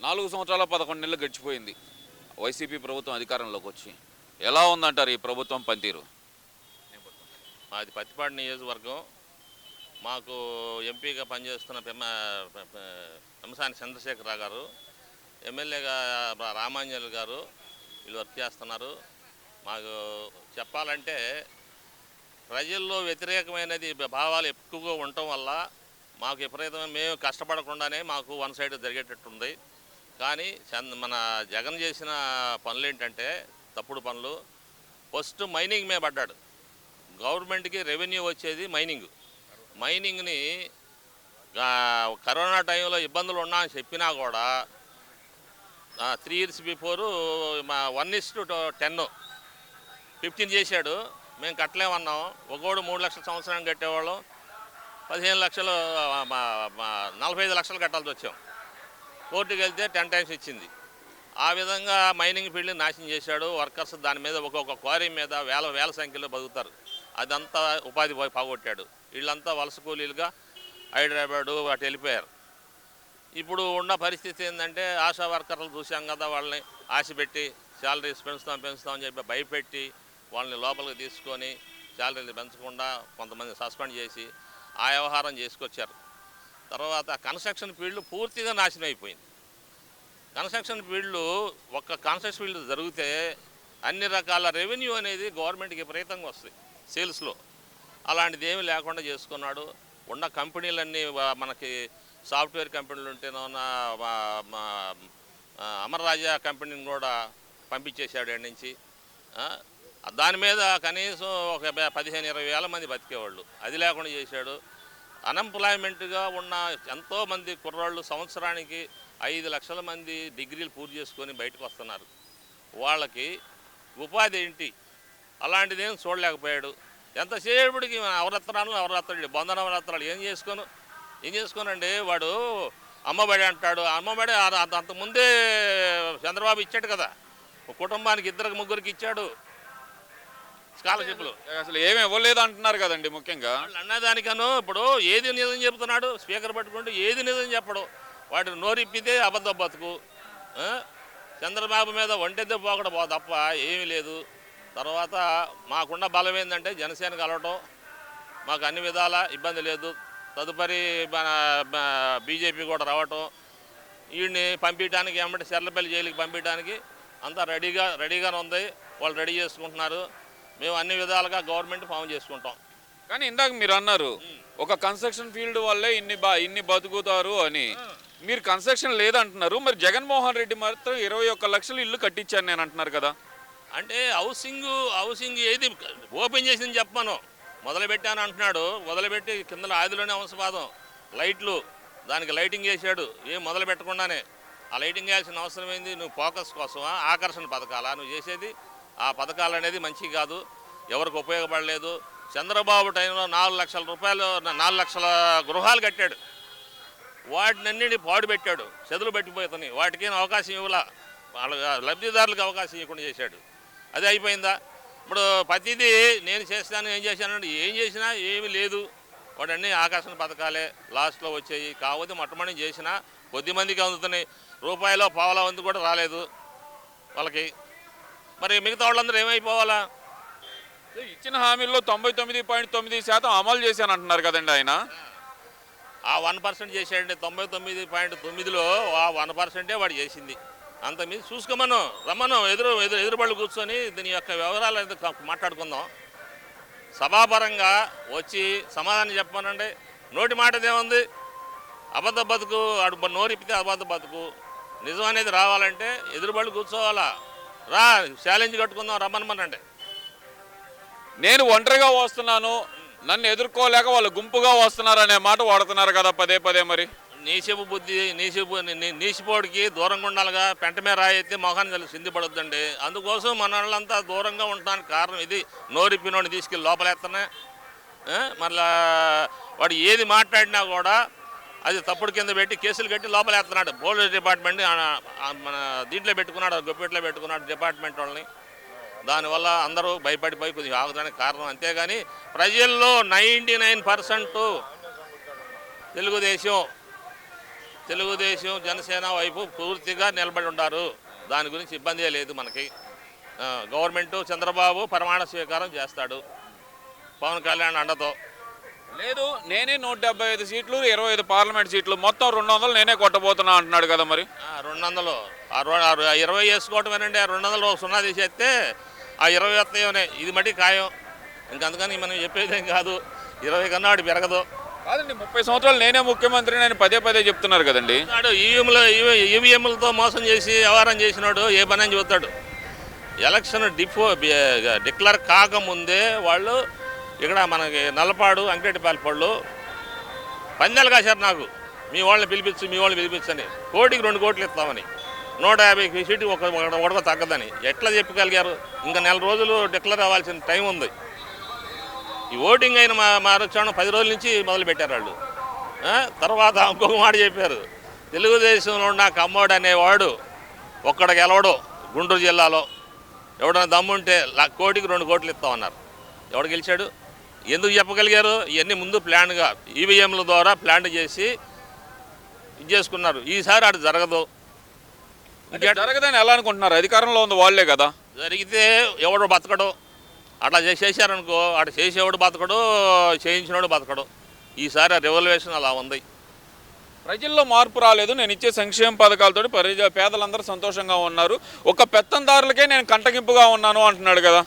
నాలుగు సంవత్సరాల పదకొండు నెలలు గడిచిపోయింది. వైసీపీ ప్రభుత్వం అధికారంలోకి వచ్చి. ఎలా ఉందంటారు ఈ ప్రభుత్వం పనితీరు? మాది పత్తిపాడు నియోజకవర్గం. మాకు ఎంపీగా పనిచేస్తున్న పెమ్మ పెమ్మసాని చంద్రశేఖరరావు గారు ఎమ్మెల్యేగా రా- రామాంజలి గారు వీళ్ళు వర్క్ చేస్తున్నారు. మాకు చెప్పాలంటే ప్రజల్లో వ్యతిరేకమైనది భావాలు ఎక్కువగా ఉండటం వల్ల మాకు విపరీతమైన మేము కష్టపడకుండానే మాకు వన్ సైడ్ జరిగేటట్టుంది. కానీ చంద్ మన జగన్ చేసిన పనులు ఏంటంటే తప్పుడు పనులు. ఫస్ట్ మైనింగ్ మీద పడ్డాడు. గవర్నమెంట్కి రెవెన్యూ వచ్చేది మైనింగ్. మైనింగ్ని కరోనా టైంలో ఇబ్బందులు ఉన్నా అని చెప్పినా కూడా త్రీ ఇయర్స్ బిఫోరు మా one is to ten fifteen చేశాడు. మేము కట్టలేమన్నాం. ఒకోడు మూడు లక్షల సంవత్సరానికి కట్టేవాళ్ళం. పదిహేను లక్షలు మా నలభై ఐదు లక్షలు కట్టాల్సి వచ్చాం. కోర్టుకు వెళ్తే టెన్ టైమ్స్ ఇచ్చింది. ఆ విధంగా మైనింగ్ ఫీల్డ్ని నాశనం చేశాడు. వర్కర్స్ దాని మీద ఒక్కొక్క క్వారీ మీద వేల వేల సంఖ్యలో బతుకుతారు. అదంతా ఉపాధి పోగొట్టాడు. వీళ్ళంతా వలస కూలీలుగా హైదరాబాదు అటు వెళ్ళిపోయారు. ఇప్పుడు ఉన్న పరిస్థితి ఏంటంటే ఆశా వర్కర్లు చూసాం కదా వాళ్ళని ఆశ పెట్టి శాలరీస్ పెంచుతాం పెంచుతామని చెప్పి భయపెట్టి వాళ్ళని లోపలికి తీసుకొని శాలరీలు పెంచకుండా కొంతమంది సస్పెండ్ చేసి ఆ వ్యవహారం చేసుకొచ్చారు. తర్వాత కన్స్ట్రక్షన్ ఫీల్డ్ పూర్తిగా నాశనం అయిపోయింది. కన్స్ట్రక్షన్ ఫీల్డ్లు ఒక్క కన్స్ట్రక్షన్ ఫీల్డ్ జరిగితే అన్ని రకాల రెవెన్యూ అనేది గవర్నమెంట్కి విపరీతంగా వస్తుంది సేల్స్లో. అలాంటిది ఏమి లేకుండా చేసుకున్నాడు. ఉన్న కంపెనీలన్నీ మనకి సాఫ్ట్వేర్ కంపెనీలు ఉంటేనో నా రాజా కంపెనీని కూడా పంపించేశాడు ఆడి నుంచి. దాని మీద కనీసం ఒక పదిహేను ఇరవై వేల మంది బతికేవాళ్ళు. అది లేకుండా చేశాడు. అన్ఎంప్లాయ్మెంట్గా ఉన్న ఎంతోమంది కుర్రాళ్ళు సంవత్సరానికి ఐదు లక్షల మంది డిగ్రీలు పూర్తి చేసుకొని బయటకు వస్తున్నారు. వాళ్ళకి ఉపాధి ఏంటి? అలాంటిది ఏం చూడలేకపోయాడు. ఎంతసేపటికి అవరత్నాలు అవరత్నాలు బంధన అవరత్నాలు ఏం చేసుకోను? ఏం చేసుకోనండి? వాడు అమ్మబడి అంటాడు. అమ్మబడి అంతకుముందే చంద్రబాబు ఇచ్చాడు కదా. ఒక కుటుంబానికి ఇద్దరికి ముగ్గురికి ఇచ్చాడు. స్కాలర్షిప్లు. అసలు ఏమి ఇవ్వలేదు అంటున్నారు కదండి ముఖ్యంగా. అన్నదానికను ఇప్పుడు ఏది నిజం చెబుతున్నాడు స్పీకర్ పట్టుకుంటూ ఏది నిజం చెప్పడు. వాటిని నోరిప్పితే అబద్ధ బతుకు. చంద్రబాబు మీద ఒంటెద్దే పోకడ పో తప్ప ఏమీ లేదు. తర్వాత మాకున్న బలం ఏంటంటే జనసేన కలవటం మాకు అన్ని విధాల ఇబ్బంది లేదు. తదుపరి మన బీజేపీ కూడా రావటం. వీడిని పంపించడానికి ఏమంటే చెర్లపల్లి జైలుకి పంపించడానికి అంతా రెడీగా రెడీగానే ఉంది. వాళ్ళు రెడీ చేసుకుంటున్నారు. మేము అన్ని విధాలుగా గవర్నమెంట్ ఫామ్ చేసుకుంటాం. కానీ ఇందాక మీరు అన్నారు ఒక కన్స్ట్రక్షన్ ఫీల్డ్ వల్లే ఇన్ని బా ఇన్ని బతుకుతారు అని. మీరు కన్స్ట్రక్షన్ లేదంటున్నారు మరి జగన్మోహన్ రెడ్డి మాత్రం ఇరవై ఒక్క లక్షలు ఇల్లు కట్టించాను నేను అంటున్నారు కదా. అంటే హౌసింగ్ హౌసింగ్ ఏది ఓపెన్ చేసింది చెప్పాను. మొదలుపెట్టాను అంటున్నాడు మొదలుపెట్టి కింద ఆదిలోనే అవసరవాదం లైట్లు దానికి లైటింగ్ వేసాడు ఏం మొదలు పెట్టకుండానే ఆ లైటింగ్ వేయాల్సిన అవసరం ఏంది? నువ్వు ఫోకస్ కోసమా? ఆకర్షణ పథకాలా? నువ్వు చేసేది ఆ పథకాలు అనేది మంచివి కాదు. ఎవరికి ఉపయోగపడలేదు. చంద్రబాబు టైంలో నాలుగు లక్షల రూపాయలు నాలుగు లక్షల గృహాలు కట్టాడు. వాటినన్నిటిని పాడు పెట్టాడు. చెదులు పెట్టిపోతున్నాయి. వాటికి అవకాశం ఇవ్వలా. వాళ్ళ లబ్ధిదారులకు అవకాశం ఇవ్వకుండా చేశాడు. అది అయిపోయిందా? ఇప్పుడు ప్రతిదీ నేను చేస్తాను ఏం చేశానంటే ఏం చేసినా ఏమీ లేదు. వాటన్నీ ఆకర్షణ పథకాలే. లాస్ట్లో వచ్చాయి. కాకపోతే మొట్టమొదటి చేసినా కొద్ది మందికి అందుతున్నాయి. రూపాయలో పావలా వంతు కూడా రాలేదు. వాళ్ళకి మరి మిగతా వాళ్ళందరూ ఏమైపోవాలా? ఇచ్చిన హామీల్లో తొంభై తొమ్మిది పాయింట్ తొమ్మిది శాతం అమలు చేశాను అంటున్నారు కదండి ఆయన. ఆ వన్ పర్సెంట్ చేశాడంటే తొంభై తొమ్మిది పాయింట్ తొమ్మిదిలో ఆ వన్ పర్సెంటే వాడు చేసింది. అంత మీద చూసుకోమను రమ్మను ఎదురు ఎదురు ఎదురుబళ్ళు కూర్చొని దీని యొక్క వివరాలు కా- మాట్లాడుకుందాం. సభాపరంగా వచ్చి సమాధానం చెప్పమనండి. నోటి మాట ఏముంది? అబద్ధ బతుకు నోరిప్పితే అబద్ధ బతుకు. నిజం అనేది రావాలంటే ఎదురుబళ్ళు కూర్చోవాలా? రా ఛాలెంజ్ కట్టుకుందాం రమ్మనమనండి. నేను ఒంటరిగా వస్తున్నాను నన్ను ఎదుర్కోలేక వాళ్ళు గుంపుగా వస్తున్నారు అనే మాట వాడుతున్నారు కదా పదే పదే మరి. నీసిపు బుద్ధి నీసిపు నీసిపోడికి దూరంగా ఉండాలిగా పెంట మీద రాయి అయితే మొహాన్ని కలిసి సింది పడొద్దండి. అందుకోసం మన వాళ్ళంతా దూరంగా ఉండడానికి కారణం ఇది. నోరిప్పినోడిని తీసుకెళ్ళి లోపలేస్తనే మళ్ళా వాడు ఏది మాట్లాడినా కూడా అది తప్పుడు కింద పెట్టి కేసులు కట్టి లోపలేస్తున్నాడు పోలీస్ డిపార్ట్మెంట్ మన దీంట్లో పెట్టుకున్నాడు గొప్పెట్లో పెట్టుకున్నాడు డిపార్ట్మెంట్ వాళ్ళని. దానివల్ల అందరూ భయపడిపోయి కొద్దిగా ఆగడానికి కారణం అంతేగాని ప్రజల్లో ninety nine percent Telugu Desam Telugu Desam Janasena వైపు పూర్తిగా నిలబడి ఉన్నారు దాని గురించి ఇబ్బంది లేదు మనకి. గవర్నమెంటు గవర్నమెంట్ చంద్రబాబు ప్రమాణ స్వీకారం చేస్తాడు. పవన్ కళ్యాణ్ అండతో. లేదు నేనే నూట డెబ్బై ఐదు సీట్లు ఇరవై ఐదు పార్లమెంట్ సీట్లు మొత్తం రెండు వందలు నేనే కొట్టబోతున్నా అంటున్నాడు కదా మరి. రెండు వందలు ఇరవై వేసుకోవటమేనండి ఆ రెండు వందలు ఒక సున్నా తీసేస్తే ఆ ఇరవై వస్తాయనే ఇది మట్టి ఖాయం. ఇంక అందుకని మనం చెప్పేది కాదు. ఇరవై కన్నా వాడు పెరగదు. కాదండి ముప్పై సంవత్సరాలు నేనే ముఖ్యమంత్రి అని పదే పదే చెప్తున్నారు కదండి. నాడు ఈవీఎంలు ఈవీఎంలతో మోసం చేసి వ్యవహారం చేసినాడు ఏ పని అని చూస్తాడు ఎలక్షన్ డిఫో డిక్లేర్ కాకముందే వాళ్ళు ఇక్కడ మనకి నల్లపాడు అంకరెడ్డిపాలపాళ్ళు పందెలు కాశారు నాకు. మీ వాళ్ళని పిలిపించు మీ వాళ్ళని పిలిపించని కోటికి రెండు కోట్లు ఇస్తామని. నూట యాభై సీటు ఒక ఒక- తగ్గదని. ఎట్లా చెప్పగలిగారు? ఇంకా నెల రోజులు డిక్లేర్ అవ్వాల్సిన టైం ఉంది. ఈ ఓటింగ్ అయిన మా మారొచ్చాను పది రోజుల నుంచి మొదలుపెట్టారు వాళ్ళు. తర్వాత ఇంకొక మాట చెప్పారు. తెలుగుదేశంలో ఉన్న కమ్మోడు అనేవాడు ఒక్కడ గెలవడు గుంటూరు జిల్లాలో. ఎవడన్నా దమ్ముంటే కోటికి రెండు కోట్లు ఇస్తామన్నారు. ఎవడు గెలిచాడు? ఎందుకు చెప్పగలిగారు? ఇవన్నీ ముందు ప్లాన్గా ఈవీఎంల ద్వారా ప్లాన్ చేసి ఇది చేసుకున్నారు. ఈసారి అటు జరగదు. అంటే జరగదని ఎలా అనుకుంటున్నారు? అధికారంలో ఉంది వాళ్ళే కదా. జరిగితే ఎవడు బతకడు? అట్లా చేసి- చేశారనుకో అటు చేసేవాడు బతకడు చేయించినోడు బతకడు. ఈసారి రెవల్యూషన్ అలా ఉంది. ప్రజల్లో మార్పు రాలేదు. నేను ఇచ్చే సంక్షేమ పథకాలతో ప్రజ పేదలందరూ సంతోషంగా ఉన్నారు. ఒక పెత్తందారులకే నేను కంటగింపుగా ఉన్నాను అంటున్నాడు కదా.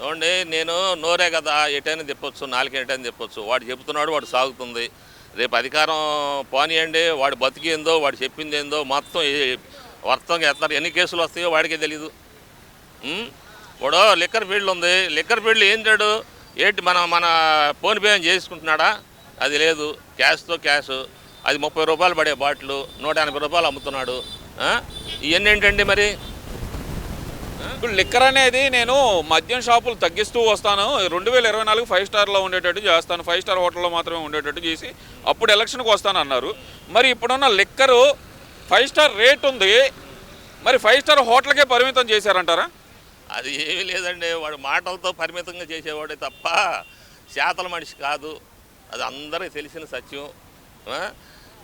ఏమండి నేను నోరే కదా ఎటైనా చెప్పొచ్చు నాలుగు ఎటైనా చెప్పొచ్చు వాడు చెబుతున్నాడు వాడు సాగుతుంది. రేపు అధికారం పోనీయండి వాడు బతికేందో వాడు చెప్పింది ఏందో మొత్తం వర్తంగా ఎత్తారు ఎన్ని కేసులు వస్తాయో వాడికే తెలీదు. ఇప్పుడు వాడు లిక్కర్ ఫీల్డ్ ఉంది. లిక్కర్ ఫీల్డ్ ఏం చేయడు? ఏంటి మన మన ఫోన్పే చేసుకుంటున్నాడా? అది లేదు. క్యాష్తో క్యాష్. అది ముప్పై రూపాయలు పడే బాటిల్ నూట ఎనభై రూపాయలు అమ్ముతున్నాడు. ఇవన్నీ ఏంటండి మరి? ఇప్పుడు లిక్కర్ అనేది నేను మద్యం షాపులు తగ్గిస్తూ వస్తాను. రెండు వేల ఇరవై నాలుగు ఫైవ్ స్టార్లో ఉండేటట్టు చేస్తాను. ఫైవ్ స్టార్ హోటల్లో మాత్రమే ఉండేటట్టు చేసి అప్పుడు ఎలక్షన్కి వస్తాను అన్నారు. మరి ఇప్పుడున్న లిక్కరు ఫైవ్ స్టార్ రేట్ ఉంది. మరి ఫైవ్ స్టార్ హోటల్కే పరిమితం చేశారంటారా? అది ఏమీ లేదండి. వాడు మాటలతో పరిమితంగా చేసేవాడే తప్ప శాతల మనిషి కాదు. అది అందరికీ తెలిసిన సత్యం.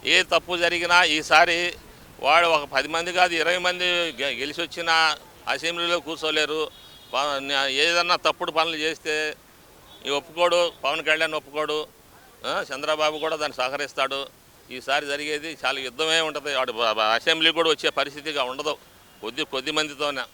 ఏ తప్పు జరిగినా ఈసారి వాడు ఒక పది మంది కాదు ఇరవై మంది గె- గెలిచి వచ్చినా అసెంబ్లీలో కూర్చోలేరు. ఏదన్నా తప్పుడు పనులు చేస్తే ఒప్పుకోడు పవన్ కళ్యాణ్ ఒప్పుకోడు చంద్రబాబు కూడా దాన్ని సహకరిస్తాడు. ఈసారి జరిగేది చాలా యుద్ధమే ఉంటుంది. వాడు అసెంబ్లీ కూడా వచ్చే పరిస్థితిగా ఉండదు. కొద్ది కొద్ది మందితోనే.